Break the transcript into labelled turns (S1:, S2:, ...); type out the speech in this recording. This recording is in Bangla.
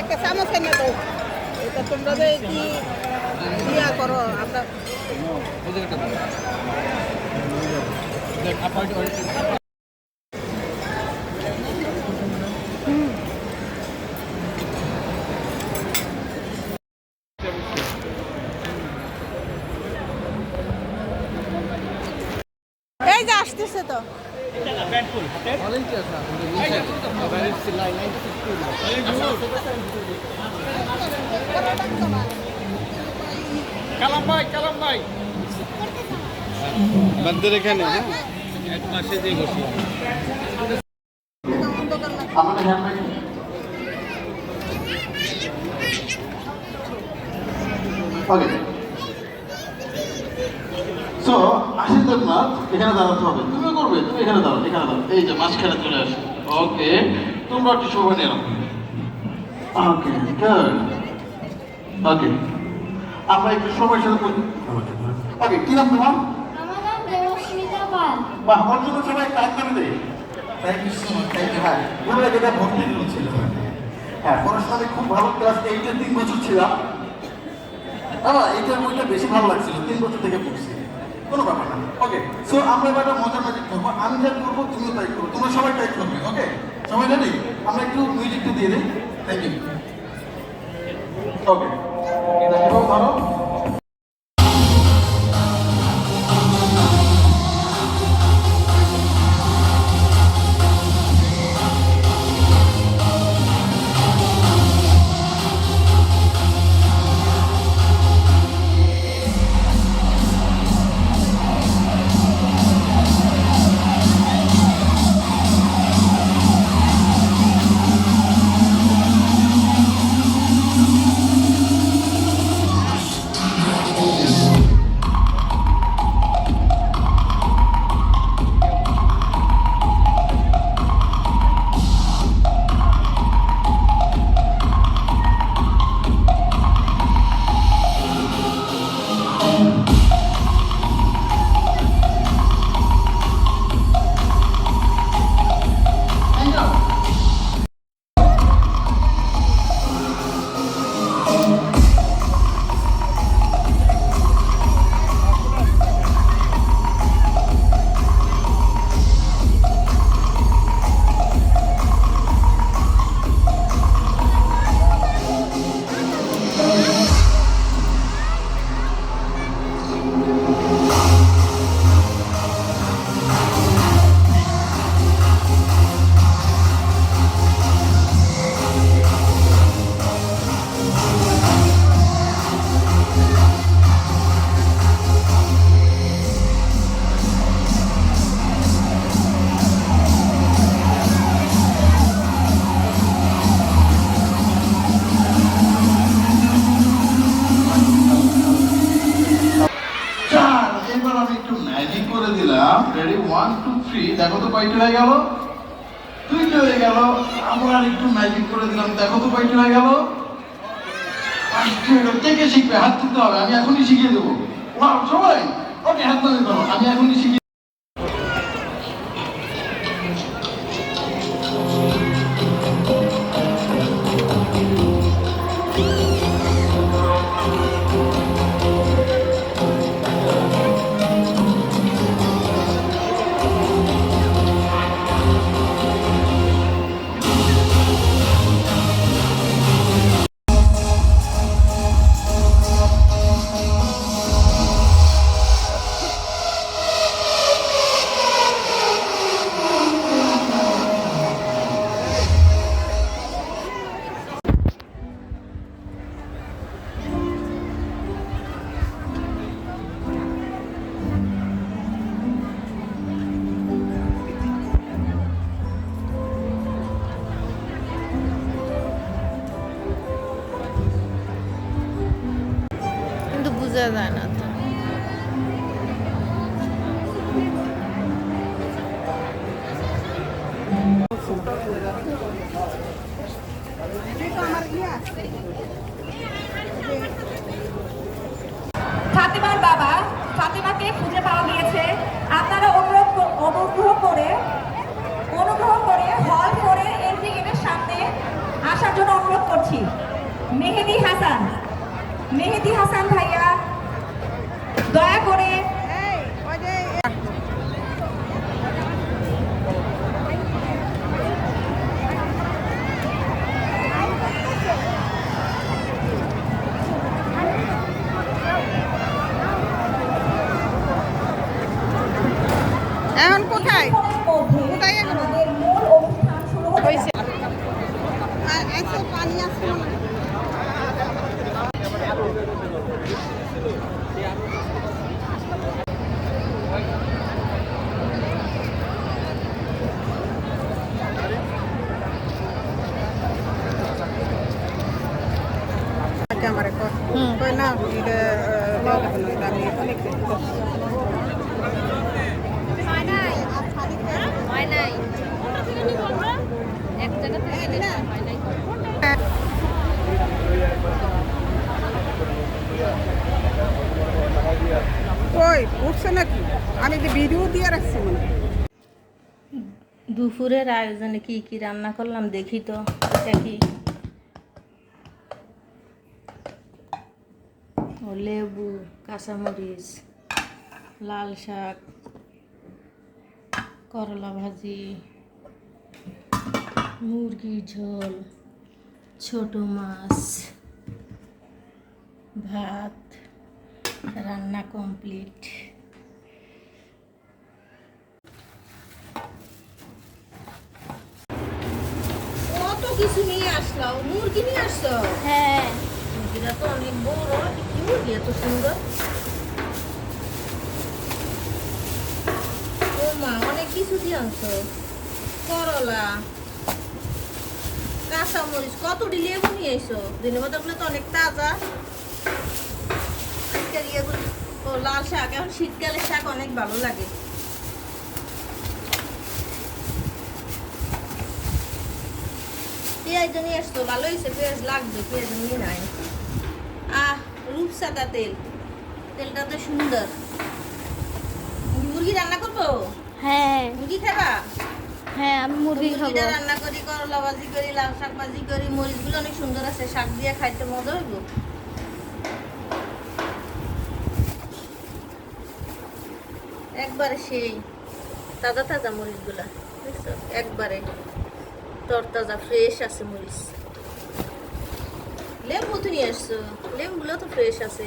S1: একটা চামচ এনে দাও। এটা তোমরা যে কি ইয়া করো আমরা এই যে আসতেছে তো
S2: কালাম ভাই কালাম ভাই
S3: বান্দের এখানে হ্যাঁ
S2: এক মাসে যে বসি
S4: আমাদের ওকে সো এখানে দাঁড়াতে হবে। তুমি করবে তুমি এখানে দাঁড়াও এখানে দাঁড়াও। এই যে মাঝখানে চলে আসো। ওকে তোমরা একটু সময় নিয়ে ওকে গুড ওকে আমরা একটু সময়ের সাথে ওকে কি নাম তোমার? বাহ ওর জন্য সবাই টাইম করে দেয় thank you so much thank you হ্যাঁ পুরো এটা ভর্তি ছিল হ্যাঁ পড়াশোনাতে খুব ভালো ক্লাস এইটে তিন বছর ছিলাম। দাদা এইটার বইটা বেশি ভালো লাগছিল তিন বছর থেকে পড়ছি। কোনো ব্যাপার না। ওকে সো আমরা এবার মজার ম্যাজিক করব। আমি যা করব, তুমিও তাই করব তোমরা সবাই টাইপ করবে ওকে সবাই জানি আমরা একটু মিউজিকটা দিয়ে দিই। থ্যাংক ইউ ওকে এবং হয়ে গেল। দুইটি হয়ে গেল? আর একটু ম্যাজিক করে দিলাম। দেখো তো কয়টি হয়ে গেল। কে কে শিখবে? হাত তুলতে হবে। আমি এখনই শিখিয়ে দেবো। সবাই? ওকে হাত নামিয়ে করো আমি এখনই শিখিয়ে
S1: বোঝা যায় না ফাতেমার
S3: বাবা ফাতেমাকে খুঁজে পাওয়া গিয়েছে। আপনারা অনুরোধ অনুগ্রহ করে
S1: অনুগ্রহ করে হল করে এন্ট্রি গেটের সামনে আসার জন্য অনুরোধ করছি। মেহেদি হাসান মেহেদি হাসান ভাইয়া
S3: মধ্যে
S1: কোথায় এগুলো?
S3: আমাদের মূল অনুষ্ঠান শুরু হতে
S1: হয়েছে আর একটু পানি আছে মনে হয়। ক্যামেরা কর কই না এটা এটা আমি অনেক
S5: হয় নাই হয় নাই এক জায়গা থেকে দেখলাম, হয় নাই
S1: আমি
S6: দুপুরের আয়োজনে কি কি রান্না করলাম দেখি তো কি? লেবু, কাঁচামরিচ, লাল শাক, করলা ভাজি, মুরগির ঝোল, ছোট মাছ, ভাত রান্না কমপ্লিট কত কিছু নিয়ে আসলাম। মুরগি নিয়ে আসছো?
S5: হ্যাঁ।
S6: মুরগিটা তো অনেক বড় কি মুরগি এত সুন্দর। ও মা অনেক কিছু দিয়ে আনছো। করলা কাঁচা মরিচ কতটি লেবু নিয়ে এসো? দিনের মধ্যে তো অনেক তাজা। আজকের ইয়েগুলো লাল শাক। এখন শীতকালে শাক অনেক ভালো লাগে। পেঁয়াজ নিয়ে আসতো ভালো হয়েছে পেঁয়াজ লাগবে পেঁয়াজ নিয়ে নাই। আহ রূপসাদা তেল। তেলটা তো সুন্দর। মুরগি রান্না করব?
S5: হ্যাঁ।
S6: মুরগি খাবা?
S5: হ্যাঁ আমি মুরগি খাব।
S6: রান্না করি করলা ভাজি করি লাল শাক ভাজি করি মরিচগুলো অনেক সুন্দর আছে শাক দিয়ে খাইতে মজা হইব। একবারে সেই তাজা তাজা মরিচগুলা, বুঝছ? একবারে তরতাজা ফ্রেশ আছে মরিচ। লেবু তো নিয়ে আসছো? লেবুগুলো তো ফ্রেশ আছে।